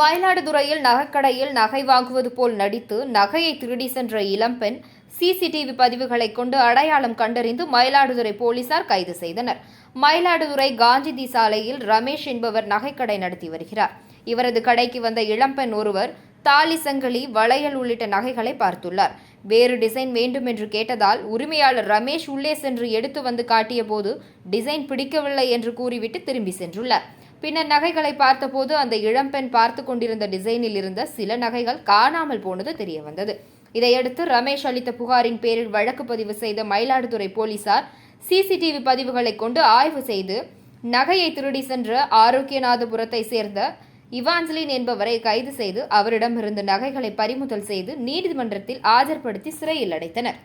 மயிலாடுதுறையில் நகைக்கடையில் நகை வாங்குவது போல் நடித்து நகையை திருடி சென்ற இளம்பெண் சிசிடிவி பதிவுகளை கொண்டு அடையாளம் கண்டறிந்து மயிலாடுதுறை போலீசார் கைது செய்தனர். மயிலாடுதுறை காந்திதி சாலையில் ரமேஷ் என்பவர் நகைக்கடை நடத்தி வருகிறார். இவரது கடைக்கு வந்த இளம்பெண் ஒருவர் தாலி சங்கிலி வளையல் உள்ளிட்ட நகைகளை பார்த்துள்ளார். வேறு டிசைன் வேண்டும் என்று கேட்டதால் உரிமையாளர் ரமேஷ் உள்ளே சென்று எடுத்து வந்து காட்டிய போது டிசைன் பிடிக்கவில்லை என்று கூறிவிட்டு திரும்பி சென்றுள்ளார். பின்னர் நகைகளை பார்த்தபோது அந்த இளம்பெண் பார்த்து கொண்டிருந்த டிசைனில் இருந்த சில நகைகள் காணாமல் போனது தெரிய வந்தது இதையடுத்து ரமேஷ் அளித்த புகாரின் பேரில் வழக்கு பதிவு செய்த மயிலாடுதுறை போலீசார் சிசிடிவி பதிவுகளை கொண்டு ஆய்வு செய்து நகையை திருடி சென்ற ஆரோக்கியநாதபுரத்தை சேர்ந்த இவாஞ்சலின் என்பவரை கைது செய்து அவரிடமிருந்து நகைகளை பறிமுதல் செய்து நீதிமன்றத்தில் ஆஜர்படுத்தி சிறையில் அடைத்தனர்.